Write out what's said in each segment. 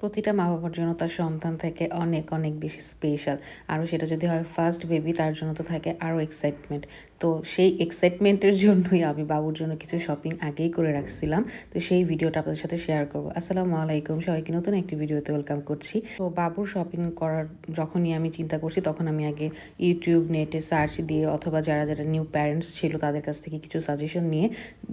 প্রতিটা মা বাবার জন্য তার সন্তান থাকে অনেক অনেক বেশি স্পেশাল আরও সেটা যদি হয় ফার্স্ট বেবি তার জন্য তো থাকে আরও এক্সাইটমেন্ট তো সেই এক্সাইটমেন্টের জন্যই আমি বাবুর জন্য কিছু শপিং আগেই করে রাখছিলাম। তো সেই ভিডিওটা আপনাদের সাথে শেয়ার করব। আসসালামু আলাইকুম, সবাইকে নতুন একটি ভিডিওতে ওয়েলকাম করছি। তো বাবুর শপিং করার যখনই আমি চিন্তা করছি, তখন আমি আগে ইউটিউব নেটে সার্চ দিয়ে অথবা যারা যারা নিউ প্যারেন্টস ছিল, তাদের কাছ থেকে কিছু সাজেশন নিয়ে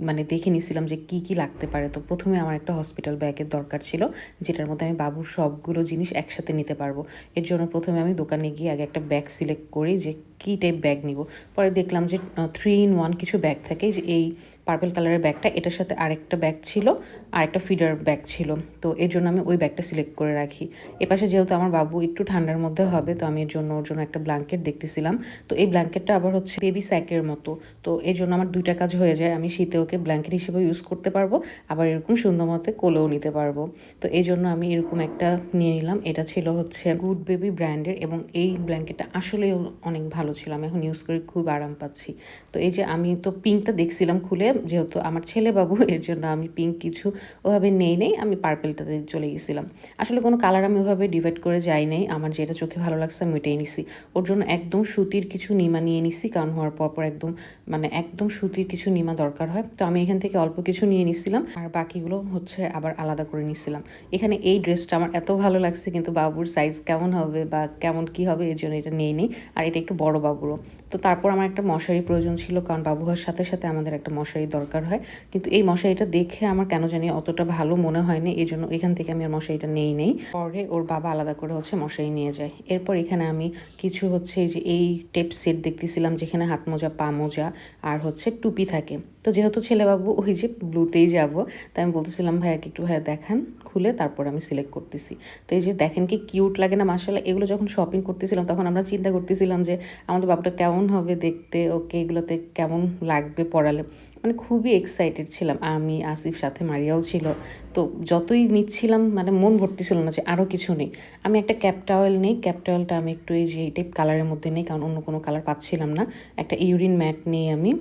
মানে দেখে নিছিলাম যে কি কি লাগতে পারে। তো প্রথমে আমার একটা হসপিটাল ব্যাগের দরকার ছিল, যেটার মধ্যে আমি বাবুর সবগুলো জিনিস একসাথে নিতে পারব। এর জন্য প্রথমে আমি দোকানে গিয়ে আগে একটা ব্যাগ সিলেক্ট করি যে কী টাইপ ব্যাগ নিব। পরে দেখলাম যে থ্রি ইন ওয়ান কিছু ব্যাগ থাকে যে এই পার্পল কালারের ব্যাগটা এটার সাথে আরেকটা ব্যাগ ছিল আর একটা ফিডার ব্যাগ ছিল। তো এর জন্য আমি ওই ব্যাগটা সিলেক্ট করে রাখি। এপাশে যেহেতু আমার বাবু একটু ঠান্ডার মধ্যে হবে, তো আমি এর জন্য ওর জন্য একটা ব্ল্যাঙ্কেট দেখতেছিলাম। তো এই ব্ল্যাঙ্কেটটা আবার হচ্ছে বেবি স্যাকের মতো। তো এর জন্য আমার দুইটা কাজ হয়ে যায়, আমি শীতে ওকে ব্ল্যাঙ্কেট হিসেবে ইউজ করতে পারব, আবার এরকম সুন্দর মতে কোলেও নিতে পারব। তো এই জন্য আমি এরকম একটা নিয়ে নিলাম, এটা ছিল হচ্ছে গুড বেবি ব্র্যান্ডের এবং এই ব্ল্যাঙ্কেটটা আসলেও অনেক ভালো ছিল, আমি এখন ইউজ করে খুব আরাম পাচ্ছি। তো এই যে আমি তো পিঙ্কটা দেখছিলাম খুলে যেহেতু আমার ছেলে বাবু, এর জন্য আমি পিঙ্ক কিছু ওভাবে নেই নেই, আমি পার্পেলটাতে চলে গেছিলাম। আসলে কোনো কালার আমি ওভাবে ডিভাইড করে যাই নাই, আমার যেটা চোখে ভালো লাগছে আমি ওইটাই নিছি। ওর জন্য একদম সুতির কিছু নিমা নিয়ে নিছি, কারণ হওয়ার পর পর একদম মানে একদম সুতির কিছু নিমা দরকার হয়। তো আমি এখান থেকে অল্প কিছু নিয়ে নিছিলাম, আর বাকিগুলো হচ্ছে আবার আলাদা করে নিছিলাম। এখানে এই ড্রেসটা আমার এত ভালো লাগছে, কিন্তু বাবুর সাইজ কেমন হবে বা কেমন কি হবে, এর জন্য এটা নিয়ে নেই। আর এটা একটু বড় বাবুরও। তো তারপর আমার একটা মশারি প্রয়োজন ছিল, কারণ বাবু হওয়ার সাথে সাথে আমাদের একটা মশারি দরকার হয়। কিন্তু এই মশারিটা দেখে আমার কেন জানি অতটা ভালো মনে হয়নি, এই জন্য এখান থেকে আমি আর মশারিটা নেই নেই। পরে ওর বাবা আলাদা করে হচ্ছে মশারি নিয়ে যায়। এরপর এখানে আমি কিছু হচ্ছে যে এই টেপ সেট দেখতেছিলাম যেখানে হাত মোজা, পা মোজা আর হচ্ছে টুপি থাকে। তো যেহেতু ছেলেবাবু ওই যে ব্লুতেই যাব, তাই আমি বলতেছিলাম ভাইয়াকে একটু ভাইয়া দেখান খুলে তারপর আমি সিলেক্ট করতেছি। তো এই যে দেখেন কি কিউট লাগে না মাসাল্লাহ এগুলো যখন শপিং করতেছিলাম তখন আমরা চিন্তা করতেছিলাম যে আমাদের বাবুটা কেমন হবে দেখতে, ওকে এগুলোতে কেমন লাগবে পড়ালে মানে খুবই এক্সাইটেড ছিলাম। আমি, আসিফ, সাথে মারিয়াও ছিল। তো যতই নিচ্ছিলাম মানে মন ভর্তি ছিল না যে আরও কিছু নেই। আমি একটা ক্যাপটাওয়েল নেই। ক্যাপটাওয়েলটা আমি একটু এই যে এই টাইপ কালারের মধ্যে নেই, কারণ অন্য কোনো কালার পাচ্ছিলাম না। একটা ইউরিন ম্যাট নেই আমি।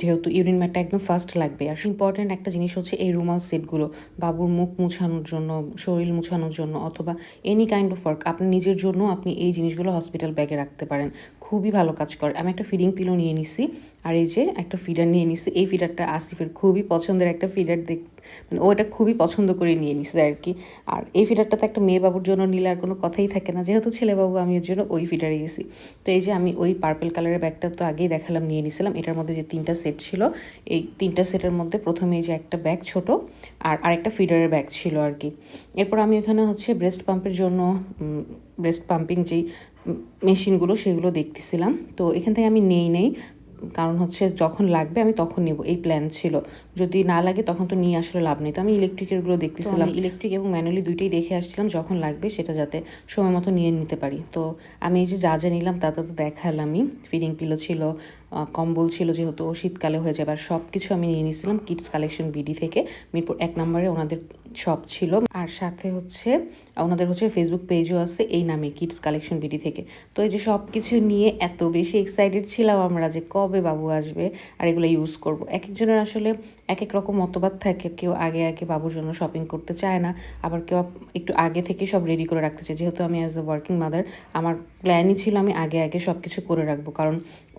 যেহেতু ইউরিন ম্যাটটা একদম ফার্স্ট লাগবে। আর ইম্পর্ট্যান্ট একটা জিনিস হচ্ছে এই রুমাল সেটগুলো, বাবুর মুখ মুছানোর জন্য, শরীর মুছানোর জন্য, অথবা এনি কাইন্ড অফ ওয়ার্ক আপনি নিজের জন্য আপনি এই জিনিসগুলো হসপিটাল ব্যাগে রাখতে পারেন। খুবই ভালো কাজ করে। আমি একটা ফিডিং পিলো নিয়ে নিছি, আর এই যে একটা ফিডার নিয়ে নিছি, এই ফিডারটা আসিফের খুবই পছন্দের একটা ফিডার দেখ মানে ও এটা খুবই পছন্দ করে নিয়ে নিছে আর কি। আর এই ফিডারটা তো একটা মেয়ে বাবুর জন্য নিলে আর কোনো কথাই থাকে না। যেহেতু ছেলে বাবু, আমি এর জন্য ওই ফিডারে গেছি তো এই যে আমি ওই পার্পেল কালারের ব্যাগটা তো আগেই দেখালাম, নিয়ে নিছিলাম। এটার মধ্যে যে তিনটা সেট ছিল। এই তিনটা সেটের মধ্যে প্রথমে এই যে একটা ব্যাগ ছোট আর আরেকটা ফিডারের ব্যাগ ছিল আর কি। এরপর আমি এখানে হচ্ছে ব্রেস্ট পাম্পের জন্য ব্রেস্ট পাম্পিং যেই মেশিনগুলো সেগুলো দেখতেছিলাম। তো এখান থেকে আমি নেই নেই কারণ হচ্ছে যখন লাগবে আমি তখন নেব। এই প্ল্যান ছিল। যদি না লাগে তখন তো নিয়ে আসলে লাভ নেই। তো আমি ইলেকট্রিকেরগুলো দেখতেছিলাম। ইলেকট্রিক এবং ম্যানুয়ালি দুইটাই দেখে আসছিলাম যখন লাগবে সেটা যাতে সময় মতো নিয়ে নিতে পারি। তো আমি এই যে যা যা নিলাম তা তো দেখালামই। ফিডিং পিলো ছিল কম্বল ছিল যেহেতু শীতকালে হয়ে যাবে। আর সব কিছু আমি নিয়ে নিয়েছিলাম কিডস কালেকশন বিডি থেকে। মিরপুর এক নম্বরে ওনাদের শপ ছিল। আর সাথে হচ্ছে, ওনাদের হচ্ছে ফেসবুক পেজও আছে এই নামে কিডস কালেকশন বিডি থেকে। তো এই যে সব কিছু নিয়ে এত বেশি এক্সাইটেড ছিলাম আমরা যে কবে বাবু আসবে আর এগুলো ইউজ করব। এক একজনের আসলে এক এক রকম মতবাদ থাকে। কেউ আগে আগে বাবুর জন্য শপিং করতে চায় না, আবার কেউ একটু আগে থেকে সব রেডি করে রাখতে চায়। যেহেতু আমি অ্যাজ এ ওয়ার্কিং মাদার আমার প্ল্যানই ছিল আমি আগে আগে সব কিছু করে রাখব। কারণ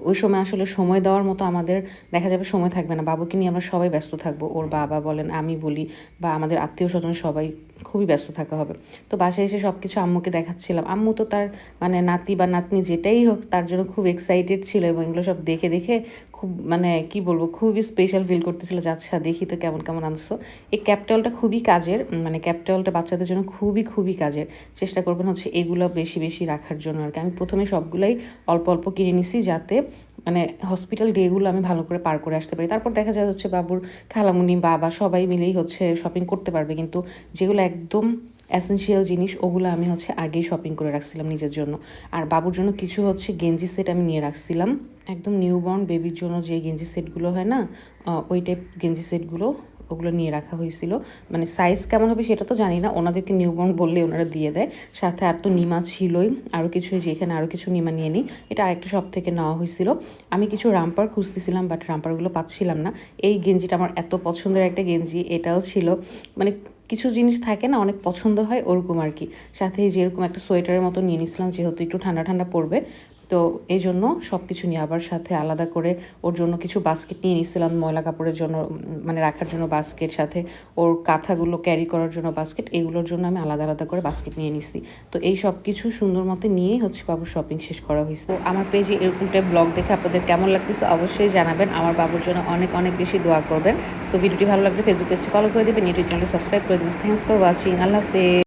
ওই সময় আসলে সময় দেওয়ার মতো আমাদের দেখা যাবে সময় থাকবে না। বাবুকে নিয়ে আমরা সবাই ব্যস্ত থাকব। ওর বাবা বলেন, আমি বলি বা আমাদের আত্মীয় স্বজন সবাই খুবই ব্যস্ত থাকা হবে। তো বাসায় এসে সব কিছু আম্মুকে দেখাচ্ছিলাম। আম্মু তো তার মানে নাতি বা নাতনি যেটাই হোক, তার জন্য খুব এক্সাইটেড ছিল এবং এগুলো সব দেখে দেখে খুব মানে কি বলব, খুবই স্পেশাল ফিল করতেছিল যে আচ্ছা দেখি তো কেমন কেমন আনছো। এই ক্যাপটালটা খুবই কাজের মানে ক্যাপটালটা বাচ্চাদের জন্য খুবই খুবই কাজের। চেষ্টা করবেন হচ্ছে এগুলো বেশি বেশি রাখার জন্য আর কি। আমি প্রথমে সবগুলাই অল্প অল্প কিনে নিছি যাতে মানে হসপিটাল ডেগুলো আমি ভালো করে পার করে আসতে পারি। তারপর দেখা যায় হচ্ছে বাবুর খালামুনি, বাবা সবাই মিলেই হচ্ছে শপিং করতে পারবে। কিন্তু যেগুলো একদম অ্যাসেন্সিয়াল জিনিস, ওগুলো আমি হচ্ছে আগেই শপিং করে রাখছিলাম নিজের জন্য। আর বাবুর জন্য কিছু হচ্ছে গেঞ্জি সেট আমি নিয়ে রাখছিলাম। একদম নিউবর্ন বেবির জন্য যে গেঞ্জি সেটগুলো হয় না ওই টাইপ গেঞ্জি সেটগুলো ওগুলো নিয়ে রাখা হয়েছিল। মানে সাইজ কেমন হবে সেটা তো জানি না। ওনাদেরকে নিউবর্ন বললে ওনারা দিয়ে দেয়। সাথে আর তো নিমা ছিলই। আরও কিছু যে এখানে আরও কিছু নিমা নিয়ে নিই। এটা আরেকটা শপ থেকে নেওয়া হয়েছিল। আমি কিছু রাম্পার খুঁজতেছিলাম বাট রাম্পারগুলো পাচ্ছিলাম না। এই গেঞ্জিটা আমার এত পছন্দের একটা গেঞ্জি, এটাও ছিল। মানে কিছু জিনিস থাকে না, অনেক পছন্দ হয় ওরকম আর কি। সাথে যেরকম একটা সোয়েটারের মতো নিয়ে নিয়েছিলাম, যেহেতু একটু ঠান্ডা ঠান্ডা পড়বে তো এই জন্য সব কিছু নিয়ে আবার সাথে আলাদা করে ওর জন্য কিছু বাস্কেট নিয়ে নিয়েছিলাম, ময়লা কাপড়ের জন্য মানে রাখার জন্য বাস্কেট সাথে ওর কাঁথাগুলো ক্যারি করার জন্য বাস্কেট এগুলোর জন্য আমি আলাদা আলাদা করে বাস্কেট নিয়ে নিছি তো এই সব কিছু সুন্দর মতো নিয়েই হচ্ছে বাবুর শপিং শেষ করা হয়েছে। তো আমার পেজে এরকম টাইপ ব্লগ দেখে আপনাদের কেমন লাগতেছে অবশ্যই জানাবেন। আমার বাবুর জন্য অনেক অনেক বেশি দোয়া করবেন। সো ভিডিওটি ভালো লাগলে ফেসবুক পেজটি ফলো করে দেবেন ইউটিউব চ্যানেলটি সাবস্ক্রাইব করে দেবেন। থ্যাংকস ফর ওয়াচিং আল্লাহ হাফেজ।